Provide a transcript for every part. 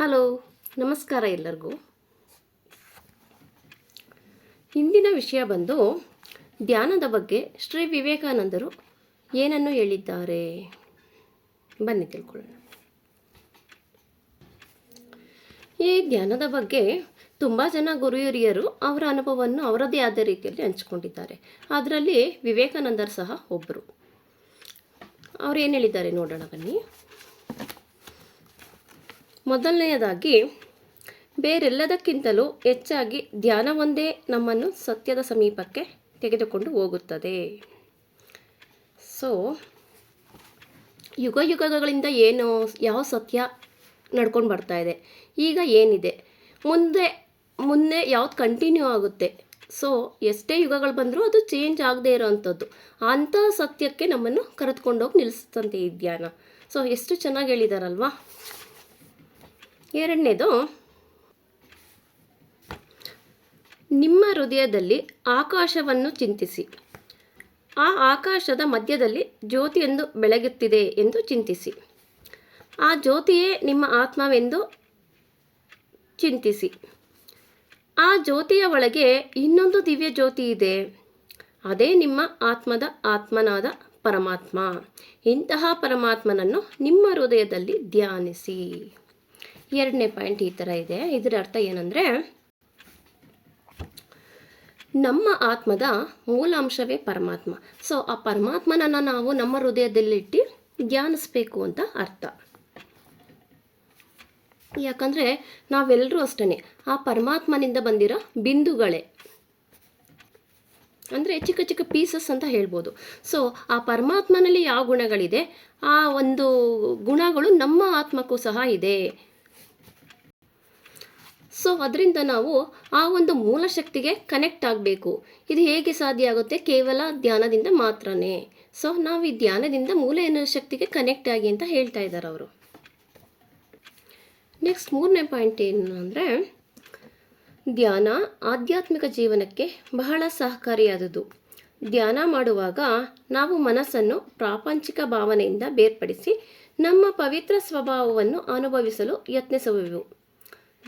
Hello, ನಮಸ್ಕಾರ ಎಲ್ಲರಿಗೂ. ಇಂದಿನ ವಿಷಯ ಬಂದು, ಧ್ಯಾನದ ಬಗ್ಗೆ ಶ್ರೀ ವಿವೇಕಾನಂದರು ಏನನ್ನು ಹೇಳಿದ್ದಾರೆ? ಬನ್ನಿ ತಿಳ್ಕೊಳ್ಳೋಣ. ಈ ಧ್ಯಾನದ ಬಗ್ಗೆ ತುಂಬ ಜನ ಗುರು ಹಿರಿಯರು ಅವರ ಅನುಭವವನ್ನು ಅವರದೇ ಆದ ರೀತಿಯಲ್ಲಿ ಹಂಚಿಕೊಂಡಿದ್ದಾರೆ. ಅದರಲ್ಲಿ ವಿವೇಕಾನಂದರು ಸಹ ಒಬ್ಬರು ಅವ್ರು ಏನು ಹೇಳಿದ್ದಾರೆ ನೋಡೋಣ ಬನ್ನಿ. ಮೊದಲನೆಯದಾಗಿ, ಬೇರೆಲ್ಲದಕ್ಕಿಂತಲೂ ಹೆಚ್ಚಾಗಿ ಧ್ಯಾನವೊಂದೇ ನಮ್ಮನ್ನು ಸತ್ಯದ ಸಮೀಪಕ್ಕೆ ತೆಗೆದುಕೊಂಡು ಹೋಗುತ್ತದೆ. ಸೊ ಯುಗ ಯುಗಗಳಿಂದ ಏನು ಯಾವ ಸತ್ಯ ನಡ್ಕೊಂಡು ಬರ್ತಾ ಇದೆ. ಈಗ ಏನಿದೆ? ಮುಂದೆ ಮುಂದೆ ಯಾವ್ದು ಕಂಟಿನ್ಯೂ ಆಗುತ್ತೆ. ಸೊ ಎಷ್ಟೇ ಯುಗಗಳು ಬಂದರೂ ಅದು ಚೇಂಜ್ ಆಗದೇ ಇರೋವಂಥದ್ದು ಅಂಥ ಸತ್ಯಕ್ಕೆ ನಮ್ಮನ್ನು ಕರೆದುಕೊಂಡೋಗಿ ನಿಲ್ಲಿಸ್ತಂತೆ ಈ ಧ್ಯಾನ. ಸೊ ಎಷ್ಟು ಚೆನ್ನಾಗಿ ಹೇಳಿದಾರಲ್ವಾ? ಎರಡನೇದು, ನಿಮ್ಮ ಹೃದಯದಲ್ಲಿ ಆಕಾಶವನ್ನು ಚಿಂತಿಸಿ. ಆ ಆಕಾಶದ ಮಧ್ಯದಲ್ಲಿ ಜ್ಯೋತಿಯೊಂದು ಬೆಳಗುತ್ತಿದೆ ಎಂದು ಚಿಂತಿಸಿ. ಆ ಜ್ಯೋತಿಯೇ ನಿಮ್ಮ ಆತ್ಮವೆಂದು ಚಿಂತಿಸಿ. ಆ ಜ್ಯೋತಿಯ ಒಳಗೆ ಇನ್ನೊಂದು ದಿವ್ಯ ಜ್ಯೋತಿ ಇದೆ. ಅದೇ ನಿಮ್ಮ ಆತ್ಮದ ಆತ್ಮನಾದ ಪರಮಾತ್ಮ. ಇಂತಹ ಪರಮಾತ್ಮನನ್ನು ನಿಮ್ಮ ಹೃದಯದಲ್ಲಿ ಧ್ಯಾನಿಸಿ. ಎರಡನೇ ಪಾಯಿಂಟ್ ಈ ಥರ ಇದೆ. ಇದರ ಅರ್ಥ ಏನಂದರೆ, ನಮ್ಮ ಆತ್ಮದ ಮೂಲಾಂಶವೇ ಪರಮಾತ್ಮ. ಸೊ ಆ ಪರಮಾತ್ಮನನ್ನು ನಾವು ನಮ್ಮ ಹೃದಯದಲ್ಲಿಟ್ಟು ಧ್ಯಾನಿಸ್ಬೇಕು ಅಂತ ಅರ್ಥ. ಯಾಕಂದರೆ ನಾವೆಲ್ಲರೂ ಅಷ್ಟೇ ಆ ಪರಮಾತ್ಮನಿಂದ ಬಂದಿರೋ ಬಿಂದುಗಳೇ. ಅಂದರೆ, ಚಿಕ್ಕ ಚಿಕ್ಕ ಪೀಸಸ್ ಅಂತ ಹೇಳ್ಬೋದು. ಸೊ ಆ ಪರಮಾತ್ಮನಲ್ಲಿ ಯಾವ ಗುಣಗಳಿದೆ? ಆ ಒಂದು ಗುಣಗಳು ನಮ್ಮ ಆತ್ಮಕ್ಕೂ ಸಹ ಇದೆ. ಸೊ ಅದರಿಂದ ನಾವು ಆ ಒಂದು ಮೂಲ ಶಕ್ತಿಗೆ ಕನೆಕ್ಟ್ ಆಗಬೇಕು. ಇದು ಹೇಗೆ ಸಾಧ್ಯ ಆಗುತ್ತೆ? ಕೇವಲ ಧ್ಯಾನದಿಂದ ಮಾತ್ರನೇ. ಸೊ ನಾವು ಈ ಧ್ಯಾನದಿಂದ ಮೂಲ ಶಕ್ತಿಗೆ ಕನೆಕ್ಟ್ ಆಗಿ ಅಂತ ಹೇಳ್ತಾ ಇದ್ದಾರೆ ಅವರು. ನೆಕ್ಸ್ಟ್ ಮೂರನೇ ಪಾಯಿಂಟ್ ಏನು ಅಂದರೆ, ಧ್ಯಾನ ಆಧ್ಯಾತ್ಮಿಕ ಜೀವನಕ್ಕೆ ಬಹಳ ಸಹಕಾರಿಯಾದುದು ಧ್ಯಾನ ಮಾಡುವಾಗ ನಾವು ಮನಸ್ಸನ್ನು ಪ್ರಾಪಂಚಿಕ ಭಾವನೆಯಿಂದ ಬೇರ್ಪಡಿಸಿ ನಮ್ಮ ಪವಿತ್ರ ಸ್ವಭಾವವನ್ನು ಅನುಭವಿಸಲು ಯತ್ನಿಸುವೆವು.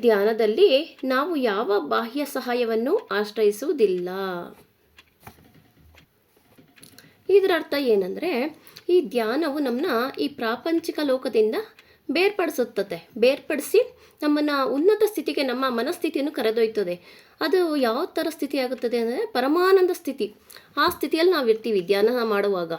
ಧ್ಯಾನದಲ್ಲಿ ನಾವು ಯಾವ ಬಾಹ್ಯ ಸಹಾಯವನ್ನು ಆಶ್ರಯಿಸುವುದಿಲ್ಲ. ಇದರ ಅರ್ಥ ಏನಂದರೆ, ಈ ಧ್ಯಾನವು ನಮ್ಮನ್ನ ಈ ಪ್ರಾಪಂಚಿಕ ಲೋಕದಿಂದ ಬೇರ್ಪಡಿಸುತ್ತದೆ. ಬೇರ್ಪಡಿಸಿ ನಮ್ಮನ್ನು ಉನ್ನತ ಸ್ಥಿತಿಗೆ, ನಮ್ಮ ಮನಸ್ಥಿತಿಯನ್ನು ಕರೆದೊಯ್ತದೆ. ಅದು ಯಾವ ಥರ ಸ್ಥಿತಿ ಆಗುತ್ತದೆ ಅಂದರೆ, ಪರಮಾನಂದ ಸ್ಥಿತಿ. ಆ ಸ್ಥಿತಿಯಲ್ಲಿ ನಾವು ಇರ್ತೀವಿ ಧ್ಯಾನ ಮಾಡುವಾಗ.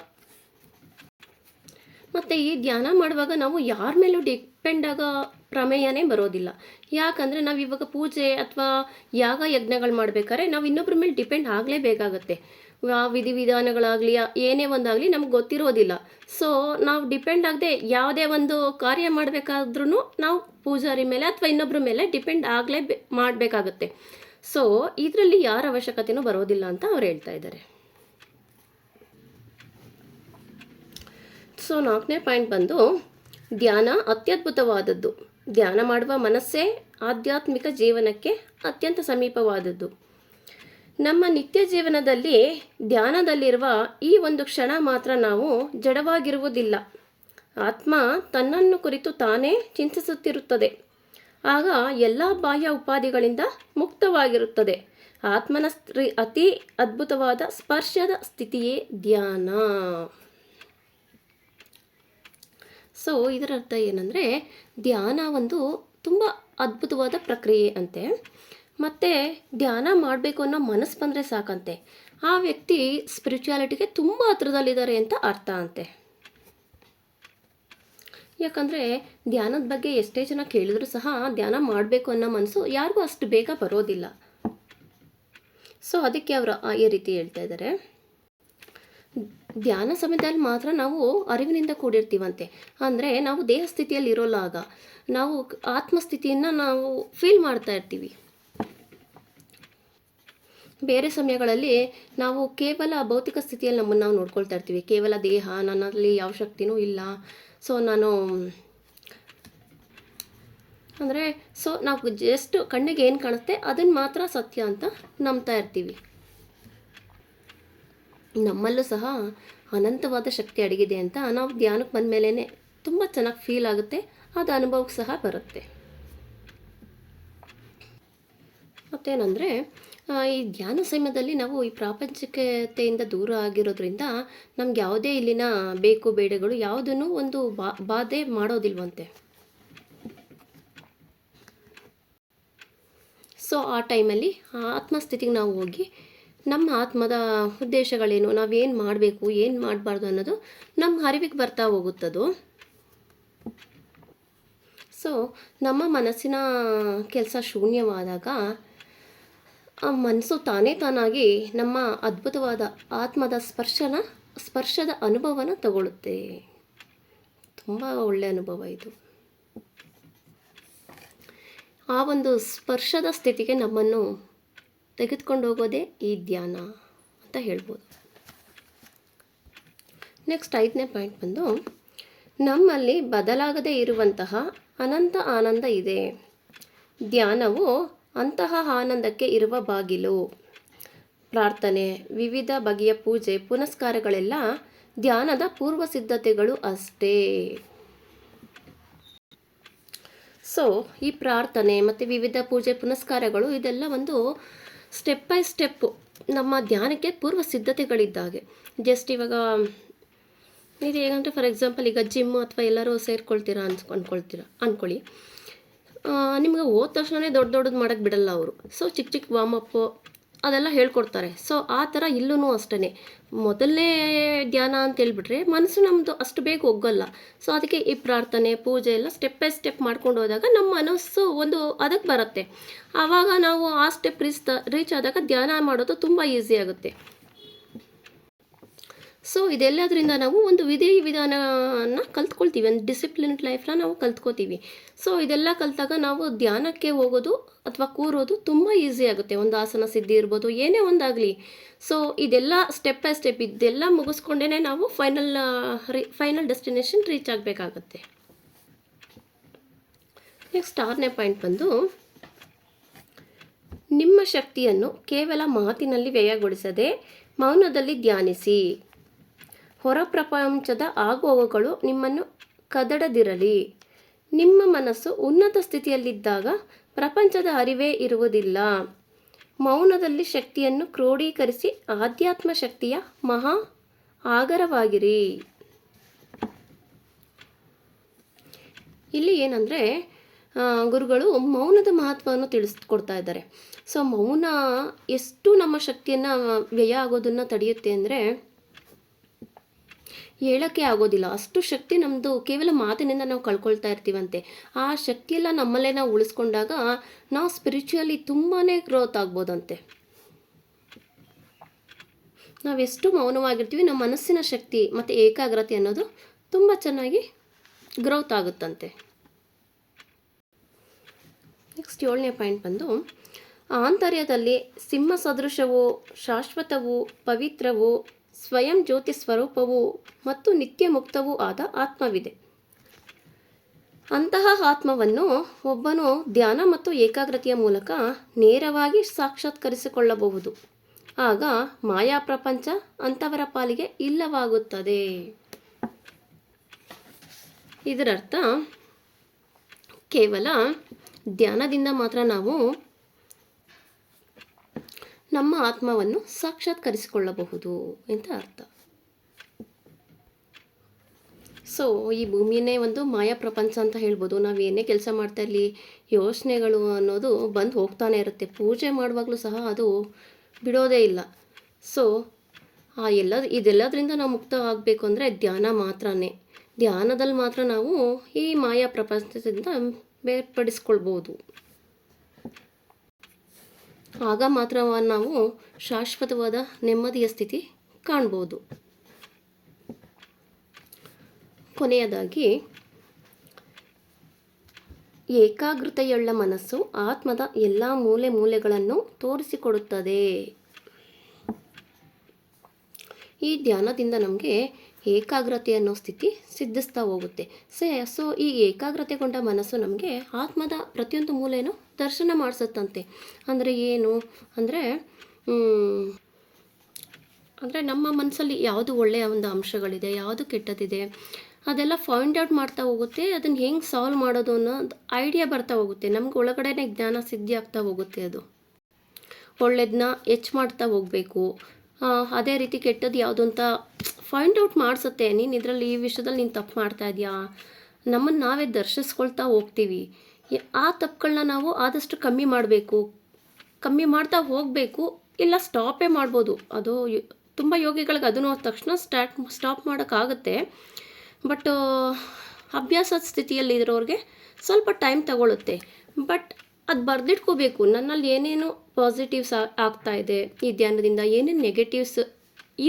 ಮತ್ತು ಈ ಧ್ಯಾನ ಮಾಡುವಾಗ ನಾವು ಯಾರ ಮೇಲೂ ಡಿಪೆಂಡ್ ಆಗೋ ಪ್ರಮೇಯನೇ ಬರೋದಿಲ್ಲ. ಯಾಕಂದರೆ ನಾವು ಇವಾಗ ಪೂಜೆ ಅಥವಾ ಯಾಗ ಯಜ್ಞಗಳು ಮಾಡ್ಬೇಕಾದ್ರೆ ನಾವು ಇನ್ನೊಬ್ಬರ ಮೇಲೆ ಡಿಪೆಂಡ್ ಆಗಲೇಬೇಕಾಗತ್ತೆ. ವಿಧಿವಿಧಾನಗಳಾಗಲಿ ಏನೇ ಒಂದಾಗಲಿ ನಮ್ಗೆ ಗೊತ್ತಿರೋದಿಲ್ಲ. ಸೊ ನಾವು ಡಿಪೆಂಡ್ ಆಗದೆ ಯಾವುದೇ ಒಂದು ಕಾರ್ಯ ಮಾಡಬೇಕಾದ್ರೂ ನಾವು ಪೂಜಾರಿ ಮೇಲೆ ಅಥವಾ ಇನ್ನೊಬ್ಬರ ಮೇಲೆ ಡಿಪೆಂಡ್ ಆಗಲೇ ಮಾಡಬೇಕಾಗತ್ತೆ. ಸೊ ಇದರಲ್ಲಿ ಯಾರ ಅವಶ್ಯಕತೆಯೂ ಬರೋದಿಲ್ಲ ಅಂತ ಅವ್ರು ಹೇಳ್ತಾ ಇದ್ದಾರೆ ಸೊ ನಾಲ್ಕನೇ ಪಾಯಿಂಟ್ ಬಂದು ಧ್ಯಾನ ಅತ್ಯದ್ಭುತವಾದದ್ದು. ಧ್ಯಾನ ಮಾಡುವ ಮನಸ್ಸೇ ಆಧ್ಯಾತ್ಮಿಕ ಜೀವನಕ್ಕೆ ಅತ್ಯಂತ ಸಮೀಪವಾದದ್ದು. ನಮ್ಮ ನಿತ್ಯ ಜೀವನದಲ್ಲಿ ಧ್ಯಾನದಲ್ಲಿರುವ ಈ ಒಂದು ಕ್ಷಣ ಮಾತ್ರ ನಾವು ಜಡವಾಗಿರುವುದಿಲ್ಲ. ಆತ್ಮ ತನ್ನನ್ನು ಕುರಿತು ತಾನೇ ಚಿಂತಿಸುತ್ತಿರುತ್ತದೆ. ಆಗ ಎಲ್ಲ ಬಾಹ್ಯ ಉಪಾಧಿಗಳಿಂದ ಮುಕ್ತವಾಗಿರುತ್ತದೆ. ಆತ್ಮನ ಸ್ತ್ರೀ ಅತಿ ಅದ್ಭುತವಾದ ಸ್ಪರ್ಶದ ಸ್ಥಿತಿಯೇ ಧ್ಯಾನ. ಸೊ ಇದರ ಅರ್ಥ ಏನಂದರೆ, ಧ್ಯಾನ ಒಂದು ತುಂಬ ಅದ್ಭುತವಾದ ಪ್ರಕ್ರಿಯೆ ಅಂತೆ. ಮತ್ತು ಧ್ಯಾನ ಮಾಡಬೇಕು ಅನ್ನೋ ಮನಸ್ಸು ಬಂದರೆ ಸಾಕಂತೆ. ಆ ವ್ಯಕ್ತಿ ಸ್ಪಿರಿಚುಯಾಲಿಟಿಗೆ ತುಂಬ ಹತ್ರದಲ್ಲಿದ್ದಾರೆ ಅಂತ ಅರ್ಥ ಅಂತೆ. ಯಾಕಂದರೆ, ಧ್ಯಾನದ ಬಗ್ಗೆ ಎಷ್ಟೇ ಜನ ಕೇಳಿದ್ರು ಸಹ ಧ್ಯಾನ ಮಾಡಬೇಕು ಅನ್ನೋ ಮನಸ್ಸು ಯಾರಿಗೂ ಅಷ್ಟು ಬೇಗ ಬರೋದಿಲ್ಲ. ಸೊ ಅದಕ್ಕೆ ಅವರು ಈ ರೀತಿ ಹೇಳ್ತಾ ಇದ್ದಾರೆ. ಧ್ಯಾನ ಸಮಯದಲ್ಲಿ ಮಾತ್ರ ನಾವು ಅರಿವಿನಿಂದ ಕೂಡಿರ್ತೀವಂತೆ. ಅಂದರೆ ನಾವು ದೇಹ ಸ್ಥಿತಿಯಲ್ಲಿ ಇರೋಲ್ಲ ಆಗ. ನಾವು ಆತ್ಮಸ್ಥಿತಿಯನ್ನು ನಾವು ಫೀಲ್ ಮಾಡ್ತಾ ಇರ್ತೀವಿ. ಬೇರೆ ಸಮಯಗಳಲ್ಲಿ ನಾವು ಕೇವಲ ಭೌತಿಕ ಸ್ಥಿತಿಯಲ್ಲಿ ನಮ್ಮನ್ನು ನಾವು ನೋಡ್ಕೊಳ್ತಾ ಇರ್ತೀವಿ. ಕೇವಲ ದೇಹ, ನನ್ನಲ್ಲಿ ಯಾವ ಶಕ್ತಿನೂ ಇಲ್ಲ. ಸೊ ನಾನು ಅಂದರೆ ಸೊ ನಾವು ಜಸ್ಟ್ ಕಣ್ಣಿಗೆ ಏನು ಕಾಣುತ್ತೆ ಅದನ್ನು ಮಾತ್ರ ಸತ್ಯ ಅಂತ ನಂಬ್ತಾ ಇರ್ತೀವಿ. ನಮ್ಮಲ್ಲೂ ಸಹ ಅನಂತವಾದ ಶಕ್ತಿ ಅಡಗಿದೆ ಅಂತ ನಾವು ಧ್ಯಾನಕ್ಕೆ ಬಂದ ಮೇಲೇ ತುಂಬ ಚೆನ್ನಾಗಿ ಫೀಲ್ ಆಗುತ್ತೆ ಅದು ಅನುಭವಕ್ಕೆ ಸಹ ಬರುತ್ತೆ. ಮತ್ತೇನಂದರೆ ಈ ಧ್ಯಾನ ಸಮಯದಲ್ಲಿ ನಾವು ಈ ಪ್ರಾಪಂಚಿಕತೆಯಿಂದ ದೂರ ಆಗಿರೋದ್ರಿಂದ ನಮ್ಗೆ ಯಾವುದೇ ಇಲ್ಲಿನ ಬೇಕು ಬೇಡಗಳು ಯಾವುದನ್ನು ಒಂದು ಬಾ, ಬಾಧೆ ಮಾಡೋದಿಲ್ವಂತೆ. ಸೊ ಆ ಟೈಮಲ್ಲಿ ಆ ಆತ್ಮಸ್ಥಿತಿಗೆ ನಾವು ಹೋಗಿ ನಮ್ಮ ಆತ್ಮದ ಉದ್ದೇಶಗಳೇನು, ನಾವೇನು ಮಾಡಬೇಕು, ಏನು ಮಾಡಬಾರ್ದು ಅನ್ನೋದು ನಮ್ಮ ಅರಿವಿಗೆ ಬರ್ತಾ ಹೋಗುತ್ತದು. ಸೊ ನಮ್ಮ ಮನಸ್ಸಿನ ಕೆಲಸ ಶೂನ್ಯವಾದಾಗ ಆ ಮನಸ್ಸು ತಾನೇ ತಾನಾಗಿ ನಮ್ಮ ಅದ್ಭುತವಾದ ಆತ್ಮದ ಸ್ಪರ್ಶನ, ಸ್ಪರ್ಶದ ಅನುಭವನ ತಗೊಳ್ಳುತ್ತೆ. ತುಂಬ ಒಳ್ಳೆಯ ಅನುಭವ ಇದು. ಆ ಒಂದು ಸ್ಪರ್ಶದ ಸ್ಥಿತಿಗೆ ನಮ್ಮನ್ನು ತೆಗೆದುಕೊಂಡು ಹೋಗೋದೇ ಈ ಧ್ಯಾನ ಅಂತ ಹೇಳ್ಬೋದು. ನೆಕ್ಸ್ಟ್ ಐದನೇ ಪಾಯಿಂಟ್ ಬಂದು, ನಮ್ಮಲ್ಲಿ ಬದಲಾಗದೇ ಇರುವಂತಹ ಅನಂತ ಆನಂದ ಇದೆ. ಧ್ಯಾನವು ಅಂತಹ ಆನಂದಕ್ಕೆ ಇರುವ ಬಾಗಿಲು. ಪ್ರಾರ್ಥನೆ, ವಿವಿಧ ಬಗೆಯ ಪೂಜೆ, ಪುನಸ್ಕಾರಗಳೆಲ್ಲ ಧ್ಯಾನದ ಪೂರ್ವ ಸಿದ್ಧತೆಗಳು ಅಷ್ಟೇ. ಸೊ ಈ ಪ್ರಾರ್ಥನೆ ಮತ್ತು ವಿವಿಧ ಪೂಜೆ, ಪುನಸ್ಕಾರಗಳು ಇದೆಲ್ಲ ಒಂದು ಸ್ಟೆಪ್ ಬೈ ಸ್ಟೆಪ್ಪು ನಮ್ಮ ಧ್ಯಾನಕ್ಕೆ ಪೂರ್ವ ಸಿದ್ಧತೆಗಳಿದ್ದಾಗೆ. ಜಸ್ಟ್ ಇವಾಗ, ಇದು ಹೇಗಂದರೆ ಫಾರ್ ಎಕ್ಸಾಂಪಲ್ ಈಗ ಜಿಮ್ಮು ಅಥವಾ ಎಲ್ಲರೂ ಸೇರ್ಕೊಳ್ತೀರಾ ಅನ್ಸ್ ಅಂದ್ಕೊಳ್ತೀರಾ ಅಂದ್ಕೊಳ್ಳಿ ನಿಮಗೆ ಹೋದ ತಕ್ಷಣವೇ ದೊಡ್ಡ ದೊಡ್ಡದು ಮಾಡೋಕ್ಕೆ ಬಿಡಲ್ಲ ಅವರು. ಸೊ ಚಿಕ್ಕ ಚಿಕ್ಕ ವಾಮಪ್ಪು ಅದೆಲ್ಲ ಹೇಳ್ಕೊಡ್ತಾರೆ. ಸೊ ಆ ಥರ ಇಲ್ಲೂ ಅಷ್ಟೇ ಮೊದಲನೇ ಧ್ಯಾನ ಅಂತ ಹೇಳ್ಬಿಟ್ರೆ ಮನಸ್ಸು ನಮ್ಮದು ಅಷ್ಟು ಬೇಗ ಒಗ್ಗಲ್ಲ. ಸೊ ಅದಕ್ಕೆ ಈ ಪ್ರಾರ್ಥನೆ, ಪೂಜೆ ಎಲ್ಲ ಸ್ಟೆಪ್ ಬೈ ಸ್ಟೆಪ್ ಮಾಡ್ಕೊಂಡು ಹೋದಾಗ ನಮ್ಮ ಮನಸ್ಸು ಒಂದು ಅದಕ್ಕೆ ಬರುತ್ತೆ. ಆವಾಗ ನಾವು ಆ ಸ್ಟೆಪ್ ರೀಚ್ ರೀಚ್ ಆದಾಗ ಧ್ಯಾನ ಮಾಡೋದು ತುಂಬ ಈಸಿ ಆಗುತ್ತೆ. ಸೊ ಇದೆಲ್ಲದರಿಂದ ನಾವು ಒಂದು ವಿಧಿ ವಿಧಾನನ ಕಲ್ತ್ಕೊಳ್ತೀವಿ. ಒಂದು ಡಿಸಿಪ್ಲಿನ್ ಲೈಫ್ನ ನಾವು ಕಲ್ತ್ಕೋತೀವಿ. ಸೊ ಇದೆಲ್ಲ ಕಲಿತಾಗ ನಾವು ಧ್ಯಾನಕ್ಕೆ ಹೋಗೋದು ಅಥವಾ ಕೂರೋದು ತುಂಬ ಈಸಿ ಆಗುತ್ತೆ. ಒಂದು ಆಸನ ಸಿದ್ಧಿ ಇರ್ಬೋದು, ಏನೇ ಒಂದಾಗಲಿ. ಸೊ ಇದೆಲ್ಲ ಸ್ಟೆಪ್ ಬೈ ಸ್ಟೆಪ್ ಇದೆಲ್ಲ ಮುಗಿಸ್ಕೊಂಡೇ ನಾವು final re final destination reach ಆಗಬೇಕಾಗತ್ತೆ. Next ಆರನೇ ಪಾಯಿಂಟ್ ಬಂದು, ನಿಮ್ಮ ಶಕ್ತಿಯನ್ನು ಕೇವಲ ಮಾತಿನಲ್ಲಿ ವ್ಯಯಗೊಳಿಸದೆ ಮೌನದಲ್ಲಿ ಧ್ಯಾನಿಸಿ. ಹೊರ ಪ್ರಪಂಚದ ಆಗುಹೋಗುಗಳು ನಿಮ್ಮನ್ನು ಕದಡದಿರಲಿ. ನಿಮ್ಮ ಮನಸ್ಸು ಉನ್ನತ ಸ್ಥಿತಿಯಲ್ಲಿದ್ದಾಗ ಪ್ರಪಂಚದ ಅರಿವೇ ಇರುವುದಿಲ್ಲ. ಮೌನದಲ್ಲಿ ಶಕ್ತಿಯನ್ನು ಕ್ರೋಢೀಕರಿಸಿ ಆಧ್ಯಾತ್ಮ ಶಕ್ತಿಯ ಮಹಾ ಆಗರವಾಗಿರಿ. ಇಲ್ಲಿ ಏನಂದರೆ ಗುರುಗಳು ಮೌನದ ಮಹತ್ವವನ್ನು ತಿಳಿಸ್ಕೊಡ್ತಾ ಇದ್ದಾರೆ. ಸೊ, ಮೌನ ಎಷ್ಟು ನಮ್ಮ ಶಕ್ತಿಯನ್ನು ವ್ಯಯ ಆಗೋದನ್ನು ತಡೆಯುತ್ತೆ ಅಂದರೆ ಹೇಳೋಕ್ಕೆ ಆಗೋದಿಲ್ಲ. ಅಷ್ಟು ಶಕ್ತಿ ನಮ್ಮದು ಕೇವಲ ಮಾತಿನಿಂದ ನಾವು ಕಳ್ಕೊಳ್ತಾ ಇರ್ತೀವಂತೆ. ಆ ಶಕ್ತಿಯೆಲ್ಲ ನಮ್ಮಲ್ಲೇ ನಾವು ಉಳಿಸ್ಕೊಂಡಾಗ ನಾವು ಸ್ಪಿರಿಚುವಲಿ ತುಂಬಾ ಗ್ರೋತ್ ಆಗ್ಬೋದಂತೆ. ನಾವೆಷ್ಟು ಮೌನವಾಗಿರ್ತೀವಿ, ನಮ್ಮ ಮನಸ್ಸಿನ ಶಕ್ತಿ ಮತ್ತು ಏಕಾಗ್ರತೆ ಅನ್ನೋದು ತುಂಬ ಚೆನ್ನಾಗಿ ಗ್ರೋತ್ ಆಗುತ್ತಂತೆ. ನೆಕ್ಸ್ಟ್ ಏಳನೇ ಪಾಯಿಂಟ್ ಬಂದು, ಆಂತರ್ಯದಲ್ಲಿ ಸಿಂಹ ಸದೃಶವು, ಶಾಶ್ವತವು, ಪವಿತ್ರವು ಸ್ವಯಂ ಜ್ಯೋತಿ ಸ್ವರೂಪವೂ ಮತ್ತು ನಿತ್ಯ ಮುಕ್ತವೂ ಆದ ಆತ್ಮವಿದೆ. ಅಂತಹ ಆತ್ಮವನ್ನು ಒಬ್ಬನು ಧ್ಯಾನ ಮತ್ತು ಏಕಾಗ್ರತೆಯ ಮೂಲಕ ನೇರವಾಗಿ ಸಾಕ್ಷಾತ್ಕರಿಸಿಕೊಳ್ಳಬಹುದು. ಆಗ ಮಾಯಾ ಪ್ರಪಂಚ ಅಂಥವರ ಪಾಲಿಗೆ ಇಲ್ಲವಾಗುತ್ತದೆ. ಇದರರ್ಥ ಕೇವಲ ಧ್ಯಾನದಿಂದ ಮಾತ್ರ ನಾವು ನಮ್ಮ ಆತ್ಮವನ್ನು ಸಾಕ್ಷಾತ್ಕರಿಸಿಕೊಳ್ಳಬಹುದು ಅಂತ ಅರ್ಥ. ಸೊ ಈ ಭೂಮಿಯೇ ಒಂದು ಮಾಯಾ ಪ್ರಪಂಚ ಅಂತ ಹೇಳ್ಬೋದು. ನಾವು ಏನೇ ಕೆಲಸ ಮಾಡ್ತಾ ಇರಲಿ, ಯೋಚನೆಗಳು ಅನ್ನೋದು ಬಂದು ಹೋಗ್ತಾನೆ ಇರುತ್ತೆ. ಪೂಜೆ ಮಾಡುವಾಗಲೂ ಸಹ ಅದು ಬಿಡೋದೇ ಇಲ್ಲ. ಸೊ ಆ ಎಲ್ಲ, ಇದೆಲ್ಲದರಿಂದ ನಾವು ಮುಕ್ತ ಆಗಬೇಕು ಅಂದರೆ ಧ್ಯಾನ ಮಾತ್ರನೇ. ಧ್ಯಾನದಲ್ಲಿ ಮಾತ್ರ ನಾವು ಈ ಮಾಯಾ ಪ್ರಪಂಚದಿಂದ ಬೇರ್ಪಡಿಸ್ಕೊಳ್ಬೋದು. ಆಗ ಮಾತ್ರ ನಾವು ಶಾಶ್ವತವಾದ ನೆಮ್ಮದಿಯ ಸ್ಥಿತಿ ಕಾಣ್ಬೋದು. ಕೊನೆಯದಾಗಿ, ಏಕಾಗ್ರತೆಯುಳ್ಳ ಮನಸ್ಸು ಆತ್ಮದ ಎಲ್ಲ ಮೂಲೆ ಮೂಲೆಗಳನ್ನು ತೋರಿಸಿಕೊಡುತ್ತದೆ. ಈ ಧ್ಯಾನದಿಂದ ನಮಗೆ ಏಕಾಗ್ರತೆ ಅನ್ನೋ ಸ್ಥಿತಿ ಸಿದ್ಧಿಸ್ತಾ ಹೋಗುತ್ತೆ. ಸೇ, ಸೊ, ಈ ಏಕಾಗ್ರತೆಗೊಂಡ ಮನಸ್ಸು ನಮಗೆ ಆತ್ಮದ ಪ್ರತಿಯೊಂದು ಮೂಲೆಯೂ ದರ್ಶನ ಮಾಡಿಸುತ್ತಂತೆ. ಅಂದರೆ ಏನು? ಅಂದರೆ ಅಂದರೆ ನಮ್ಮ ಮನಸ್ಸಲ್ಲಿ ಯಾವುದು ಒಳ್ಳೆಯ ಒಂದು ಅಂಶಗಳಿದೆ, ಯಾವುದು ಕೆಟ್ಟದಿದೆ, ಅದೆಲ್ಲ ಫೈಂಡ್ ಔಟ್ ಮಾಡ್ತಾ ಹೋಗುತ್ತೆ, ಅದನ್ನು ಹೆಂಗೆ ಸಾಲ್ವ್ ಮಾಡೋದು ಅನ್ನೋ ಐಡಿಯಾ ಬರ್ತಾ ಹೋಗುತ್ತೆ. ನಮ್ಗೆ ಒಳಗಡೆನೇ ಜ್ಞಾನ ಸಿದ್ಧಿ ಆಗ್ತಾ ಹೋಗುತ್ತೆ ಅದು. ಒಳ್ಳೇದನ್ನ ಹೆಚ್ಚು ಮಾಡ್ತಾ ಹೋಗಬೇಕು. ಅದೇ ರೀತಿ ಕೆಟ್ಟದ್ದು ಯಾವುದು ಅಂತ ಫೈಂಡ್ ಔಟ್ ಮಾಡಿಸುತ್ತೆ. ನೀನು ಇದರಲ್ಲಿ ಈ ವಿಷಯದಲ್ಲಿ ನೀನು ತಪ್ಪು ಮಾಡ್ತಾ ಇದೆಯಾ? ನಮ್ಮನ್ನು ನಾವೇ ದರ್ಶಿಸ್ಕೊಳ್ತಾ ಹೋಗ್ತೀವಿ. ಆ ತಪ್ಪುಗಳನ್ನ ನಾವು ಆದಷ್ಟು ಕಮ್ಮಿ ಮಾಡಬೇಕು. ಕಮ್ಮಿ ಮಾಡ್ತಾ ಹೋಗಬೇಕು. ಇಲ್ಲ ಸ್ಟಾಪೇ ಮಾಡ್ಬೋದು. ಅದು ತುಂಬ ಯೋಗಿಗಳಿಗೆ ಅದನ್ನು ತಕ್ಷಣ ಸ್ಟಾರ್ಟ್ ಸ್ಟಾಪ್ ಮಾಡೋಕ್ಕಾಗುತ್ತೆ. ಬಟ್ ಅಭ್ಯಾಸದ ಸ್ಥಿತಿಯಲ್ಲಿರೋರಿಗೆ ಸ್ವಲ್ಪ ಟೈಮ್ ತಗೊಳ್ಳುತ್ತೆ ಬಟ್ ಅದು ಬರೆದಿಟ್ಕೋಬೇಕು. ನನ್ನಲ್ಲಿ ಏನೇನು ಪಾಸಿಟಿವ್ಸ್ ಆಗ್ತಾ ಇದೆ? ಈ ಧ್ಯಾನದಿಂದ ಏನೇನು ನೆಗೆಟಿವ್ಸ್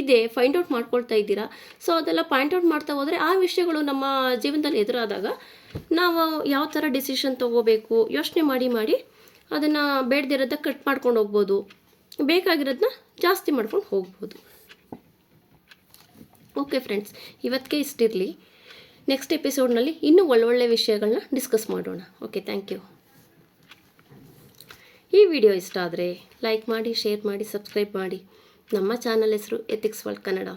ಇದೆ ಫೈಂಡ್ ಔಟ್ ಮಾಡ್ಕೊಳ್ತಾ ಇದ್ದೀರಾ? ಸೊ ಅದೆಲ್ಲ ಪಾಯಿಂಟ್ ಔಟ್ ಮಾಡ್ತಾ ಹೋದರೆ ಆ ವಿಷಯಗಳು ನಮ್ಮ ಜೀವನದಲ್ಲಿ ಎದುರಾದಾಗ ನಾವು ಯಾವ ಥರ ಡಿಸಿಷನ್ ತೊಗೋಬೇಕು, ಯೋಚನೆ ಮಾಡಿ ಮಾಡಿ ಅದನ್ನು ಬೇಡದಿರೋದ ಕಟ್ ಮಾಡ್ಕೊಂಡು ಹೋಗ್ಬೋದು. ಬೇಕಾಗಿರೋದನ್ನ ಜಾಸ್ತಿ ಮಾಡ್ಕೊಂಡು ಹೋಗ್ಬೋದು. ಓಕೆ ಫ್ರೆಂಡ್ಸ್ ಇವತ್ತಿಗೆ ಇಷ್ಟಿರಲಿ. ನೆಕ್ಸ್ಟ್ ಎಪಿಸೋಡ್ನಲ್ಲಿ ಇನ್ನೂ ಒಳ್ಳೊಳ್ಳೆ ವಿಷಯಗಳನ್ನ ಡಿಸ್ಕಸ್ ಮಾಡೋಣ. ಓಕೆ ಥ್ಯಾಂಕ್ ಯು ಈ ವಿಡಿಯೋ ಇಷ್ಟ ಆದರೆ ಲೈಕ್ ಮಾಡಿ ಶೇರ್ ಮಾಡಿ ಸಬ್ಸ್ಕ್ರೈಬ್ ಮಾಡಿ. ನಮ್ಮ ಚಾನಲ್ ಹೆಸರು ಎಥಿಕ್ಸ್ ವರ್ಲ್ಡ್ ಕನ್ನಡ